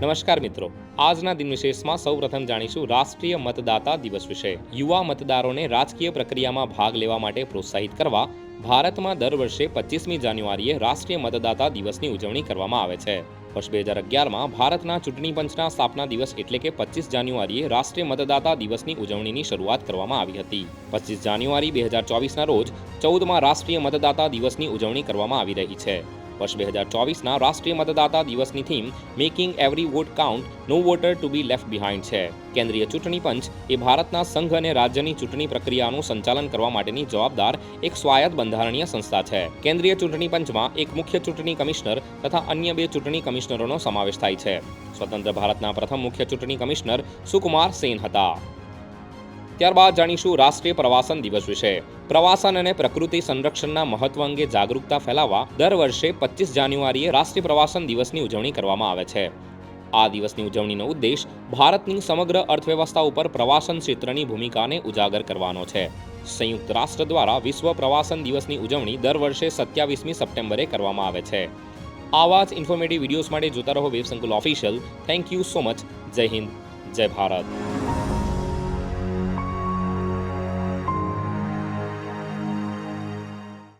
નમસ્કાર મિત્રો. આજના દિન વિશેષમાં સૌપ્રથમ જાણીશું રાષ્ટ્રીય મતદાતા દિવસ વિશે. યુવા મતદારોને રાજકીય પ્રક્રિયામાં ભાગ લેવા માટે પ્રોત્સાહિત કરવા ભારતમાં દર વર્ષે પચીસમી જાન્યુઆરીએ રાષ્ટ્રીય મતદાતા દિવસની ઉજવણી કરવામાં આવે છે. વર્ષ બે હજાર અગિયારમાં ભારતના ચૂંટણી પંચના સ્થાપના દિવસ એટલે કે પચીસ જાન્યુઆરીએ રાષ્ટ્રીય મતદાતા દિવસની ઉજવણીની શરૂઆત કરવામાં આવી હતી. પચીસ જાન્યુઆરી બે હજાર ચોવીસના રોજ ચૌદમાં રાષ્ટ્રીય મતદાતા દિવસની ઉજવણી કરવામાં આવી રહી છે. વર્ષ બે હજાર ચોવીસના રાષ્ટ્રીય મતદાતા દિવસની theme, making every vote count, no voter to be left behind છે. કેન્દ્રીય ચૂંટણી પંચ એ ભારતના સંઘ અને રાજ્યની ચૂંટણી પ્રક્રિયાનું સંચાલન કરવા માટેની જવાબદાર એક સ્વાયત્ત બંધારણીય સંસ્થા છે. કેન્દ્રીય ચૂંટણી પંચમાં એક મુખ્ય ચૂંટણી કમિશનર તથા અન્ય બે ચૂંટણી કમિશનરોનો સમાવેશ થાય છે. સ્વતંત્ર ભારતના પ્રથમ મુખ્ય ચૂંટણી કમિશનર સુકુમાર સેન હતા. ત્યારબાદ જાણીશું રાષ્ટ્રીય પ્રવાસન દિવસ વિશે. પ્રવાસન અને પ્રકૃતિ સંરક્ષણના મહત્વ અંગે જાગરૂકતા ફેલાવવા દર વર્ષે પચીસ જાન્યુઆરીએ રાષ્ટ્રીય પ્રવાસન દિવસની ઉજવણી કરવામાં આવે છે. આ દિવસની ઉજવણીનો ઉદ્દેશ ભારતની સમગ્ર અર્થવ્યવસ્થા ઉપર પ્રવાસન ક્ષેત્રની ભૂમિકાને ઉજાગર કરવાનો છે. સંયુક્ત રાષ્ટ્ર દ્વારા વિશ્વ પ્રવાસન દિવસની ઉજવણી દર વર્ષે સત્યાવીસમી સપ્ટેમ્બરે કરવામાં આવે છે. આવા જ ઇન્ફોર્મેટિવ વિડીયોઝ માટે જોતા રહો Websankul official thank you so much જય હિન્દ. જય ભારત.